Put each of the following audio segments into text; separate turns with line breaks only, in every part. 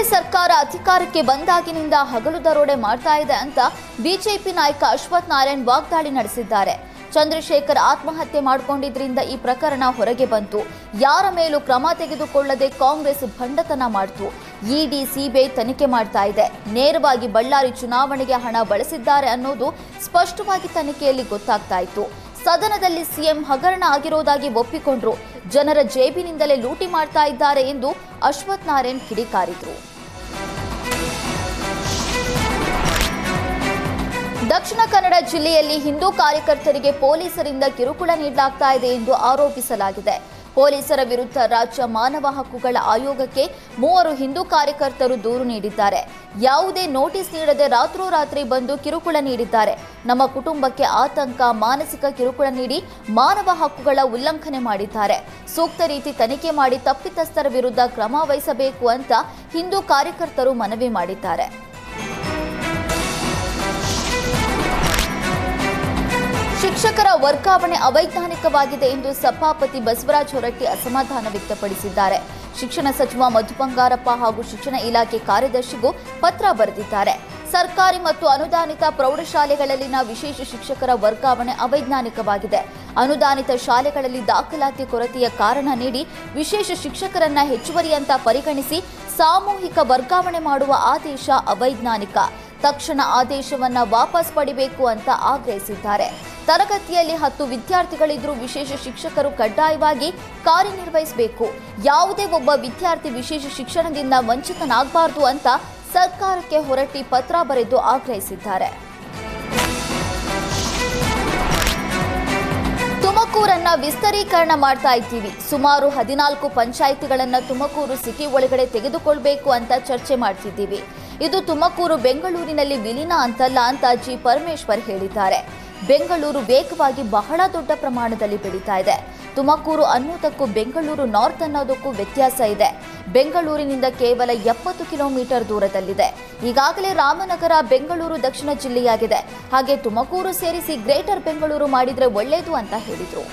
ಕಾಂಗ್ರೆಸ್ ಸರ್ಕಾರ ಅಧಿಕಾರಕ್ಕೆ ಬಂದಾಗಿನಿಂದ ಹಗಲು ದರೋಡೆ ಮಾಡ್ತಾ ಇದೆ ಅಂತ ಬಿಜೆಪಿ ನಾಯಕ ಅಶ್ವಥ್ ನಾರಾಯಣ್ ವಾಗ್ದಾಳಿ ನಡೆಸಿದ್ದಾರೆ. ಚಂದ್ರಶೇಖರ್ ಆತ್ಮಹತ್ಯೆ ಮಾಡಿಕೊಂಡಿದ್ರಿಂದ ಈ ಪ್ರಕರಣ ಹೊರಗೆ ಬಂತು. ಯಾರ ಮೇಲೂ ಕ್ರಮ ತೆಗೆದುಕೊಳ್ಳದೆ ಕಾಂಗ್ರೆಸ್ ಭಂಡತನ ಮಾಡಿತು. ಇಡಿ, ಸಿಬಿಐ ತನಿಖೆ ಮಾಡ್ತಾ ಇದೆ. ನೇರವಾಗಿ ಬಳ್ಳಾರಿ ಚುನಾವಣೆಗೆ ಹಣ ಬಳಸಿದ್ದಾರೆ ಅನ್ನೋದು ಸ್ಪಷ್ಟವಾಗಿ ತನಿಖೆಯಲ್ಲಿ ಗೊತ್ತಾಗ್ತಾ ಇತ್ತು. ಸದನದಲ್ಲಿ ಸಿಎಂ ಹಗರಣ ಆಗಿರೋದಾಗಿ ಒಪ್ಪಿಕೊಂಡ್ರು. ಜನರ ಜೇಬಿನಿಂದಲೇ ಲೂಟಿ ಮಾಡ್ತಾ ಇದ್ದಾರೆ ಎಂದು ಅಶ್ವಥ್ ನಾರಾಯಣ್ ಕಿಡಿಕಾರಿದ್ರು. ದಕ್ಷಿಣ ಕನ್ನಡ ಜಿಲ್ಲೆಯಲ್ಲಿ ಹಿಂದೂ ಕಾರ್ಯಕರ್ತರಿಗೆ ಪೊಲೀಸರಿಂದ ಕಿರುಕುಳ ನೀಡಲಾಗ್ತಾ ಇದೆ ಎಂದು ಆರೋಪಿಸಲಾಗಿದೆ. ಪೊಲೀಸರ ವಿರುದ್ಧ ರಾಜ್ಯ ಮಾನವ ಹಕ್ಕುಗಳ ಆಯೋಗಕ್ಕೆ ಮೂವರು ಹಿಂದೂ ಕಾರ್ಯಕರ್ತರು ದೂರು ನೀಡಿದ್ದಾರೆ. ಯಾವುದೇ ನೋಟಿಸ್ ನೀಡದೆ ರಾತ್ರೋರಾತ್ರಿ ಬಂದು ಕಿರುಕುಳ ನೀಡಿದ್ದಾರೆ. ನಮ್ಮ ಕುಟುಂಬಕ್ಕೆ ಆತಂಕ, ಮಾನಸಿಕ ಕಿರುಕುಳ ನೀಡಿ ಮಾನವ ಹಕ್ಕುಗಳ ಉಲ್ಲಂಘನೆ ಮಾಡಿದ್ದಾರೆ. ಸೂಕ್ತ ರೀತಿ ತನಿಖೆ ಮಾಡಿ ತಪ್ಪಿತಸ್ಥರ ವಿರುದ್ಧ ಕ್ರಮ ವಹಿಸಬೇಕು ಅಂತ ಹಿಂದೂ ಕಾರ್ಯಕರ್ತರು ಮನವಿ ಮಾಡಿದ್ದಾರೆ. ಶಿಕ್ಷಕರ ವರ್ಗಾವಣೆ ಅವೈಜ್ಞಾನಿಕವಾಗಿದೆ ಎಂದು ಸಭಾಪತಿ ಬಸವರಾಜ ಹೊರಟ್ಟಿ ಅಸಮಾಧಾನ ವ್ಯಕ್ತಪಡಿಸಿದ್ದಾರೆ. ಶಿಕ್ಷಣ ಸಚಿವ ಮಧು ಬಂಗಾರಪ್ಪ ಹಾಗೂ ಶಿಕ್ಷಣ ಇಲಾಖೆ ಕಾರ್ಯದರ್ಶಿಗೂ ಪತ್ರ ಬರೆದಿದ್ದಾರೆ. ಸರ್ಕಾರಿ ಮತ್ತು ಅನುದಾನಿತ ಪ್ರೌಢಶಾಲೆಗಳಲ್ಲಿನ ವಿಶೇಷ ಶಿಕ್ಷಕರ ವರ್ಗಾವಣೆ ಅವೈಜ್ಞಾನಿಕವಾಗಿದೆ. ಅನುದಾನಿತ ಶಾಲೆಗಳಲ್ಲಿ ದಾಖಲಾತಿ ಕೊರತೆಯ ಕಾರಣ ನೀಡಿ ವಿಶೇಷ ಶಿಕ್ಷಕರನ್ನ ಹೆಚ್ಚುವರಿ ಅಂತ ಪರಿಗಣಿಸಿ ಸಾಮೂಹಿಕ ವರ್ಗಾವಣೆ ಮಾಡುವ ಆದೇಶ ಅವೈಜ್ಞಾನಿಕ. ತಕ್ಷಣ ಆದೇಶವನ್ನ ವಾಪಸ್ ಪಡಿಬೇಕು ಅಂತ ಆಗ್ರಹಿಸಿದ್ದಾರೆ. ತರಗತಿಯಲ್ಲಿ ಹತ್ತು ವಿದ್ಯಾರ್ಥಿಗಳಿದ್ರೂ ವಿಶೇಷ ಶಿಕ್ಷಕರು ಕಡ್ಡಾಯವಾಗಿ ಕಾರ್ಯನಿರ್ವಹಿಸಬೇಕು. ಯಾವುದೇ ಒಬ್ಬ ವಿದ್ಯಾರ್ಥಿ ವಿಶೇಷ ಶಿಕ್ಷಣದಿಂದ ವಂಚಿತನಾಗಬಾರದು ಅಂತ ಸರ್ಕಾರಕ್ಕೆ ಹೊರಟಿ ಪತ್ರ ಬರೆದು ಆಗ್ರಹಿಸಿದ್ದಾರೆ. ತುಮಕೂರನ್ನ ವಿಸ್ತರೀಕರಣ ಮಾಡ್ತಾ ಇದ್ದೀವಿ. ಸುಮಾರು ಹದಿನಾಲ್ಕು ಪಂಚಾಯಿತಿಗಳನ್ನ ತುಮಕೂರು ಸಿಟಿ ಒಳಗಡೆ ತೆಗೆದುಕೊಳ್ಬೇಕು ಅಂತ ಚರ್ಚೆ ಮಾಡ್ತಿದ್ದೀವಿ. ಇದು ತುಮಕೂರು ಬೆಂಗಳೂರಿನಲ್ಲಿ ವಿಲೀನ ಅಂತಲ್ಲ ಅಂತ ಜಿ ಪರಮೇಶ್ವರ್ ಹೇಳಿದ್ದಾರೆ. ಬೆಂಗಳೂರು ವೇಗವಾಗಿ ಬಹಳ ದೊಡ್ಡ ಪ್ರಮಾಣದಲ್ಲಿ ಬೆಳೀತಾ ಇದೆ. ತುಮಕೂರು ಅನ್ನೋದಕ್ಕೂ ಬೆಂಗಳೂರು ನಾರ್ತ್ ಅನ್ನೋದಕ್ಕೂ ವ್ಯತ್ಯಾಸ ಇದೆ. ಬೆಂಗಳೂರಿನಿಂದ ಕೇವಲ ಎಪ್ಪತ್ತು ಕಿಲೋಮೀಟರ್ ದೂರದಲ್ಲಿದೆ. ಈಗಾಗಲೇ ರಾಮನಗರ, ಬೆಂಗಳೂರು ದಕ್ಷಿಣ ಜಿಲ್ಲೆಯಾಗಿದೆ. ಹಾಗೆ ತುಮಕೂರು ಸೇರಿಸಿ ಗ್ರೇಟರ್ ಬೆಂಗಳೂರು ಮಾಡಿದರೆ ಒಳ್ಳೆಯದು ಅಂತ ಹೇಳಿದರು.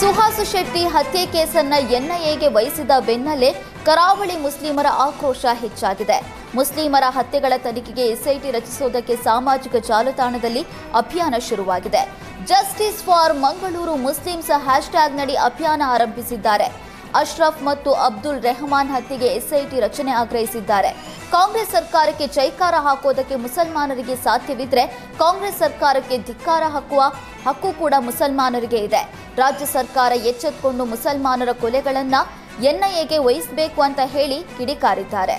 ಸುಹಾಸು ಶೆಟ್ಟಿ ಹತ್ಯೆ ಕೇಸನ್ನ ಎನ್ಐಎಗೆ ವಹಿಸಿದ ಬೆನ್ನಲ್ಲೇ ಕರಾವಳಿ ಮುಸ್ಲಿಮರ ಆಕ್ರೋಶ ಹೆಚ್ಚಾಗಿದೆ. ಮುಸ್ಲಿಮರ ಹತ್ಯೆಗಳ ತನಿಖೆಗೆ ಎಸ್ಐಟಿ ರಚಿಸುವುದಕ್ಕೆ ಸಾಮಾಜಿಕ ಜಾಲತಾಣದಲ್ಲಿ ಅಭಿಯಾನ ಶುರುವಾಗಿದೆ. Justice for Mangaluru Muslims hashtag ನಡಿ ಅಭಿಯಾನ ಆರಂಭಿಸಿದ್ದಾರೆ. ಅಶ್ರಫ್ ಮತ್ತು ಅಬ್ದುಲ್ ರೆಹಮಾನ್ ಹತ್ಯೆಗೆ ಎಸ್ಐಟಿ ರಚನೆ ಆಗ್ರಹಿಸಿದ್ದಾರೆ. ಕಾಂಗ್ರೆಸ್ ಸರ್ಕಾರಕ್ಕೆ ಜೈಕಾರ ಹಾಕೋದಕ್ಕೆ ಮುಸಲ್ಮಾನರಿಗೆ ಸಾಧ್ಯವಿದ್ರೆ ಕಾಂಗ್ರೆಸ್ ಸರ್ಕಾರಕ್ಕೆ ಧಿಕ್ಕಾರ ಹಾಕುವ ಹಕ್ಕು ಕೂಡ ಮುಸಲ್ಮಾನರಿಗೆ ಇದೆ. ರಾಜ್ಯ ಸರ್ಕಾರ ಎಚ್ಚೆತ್ತುಕೊಂಡು ಮುಸಲ್ಮಾನರ ಕೊಲೆಗಳನ್ನ ಎನ್ಐಎಗೆ ವಹಿಸಬೇಕು ಅಂತ ಹೇಳಿ ಕಿಡಿಕಾರಿದ್ದಾರೆ.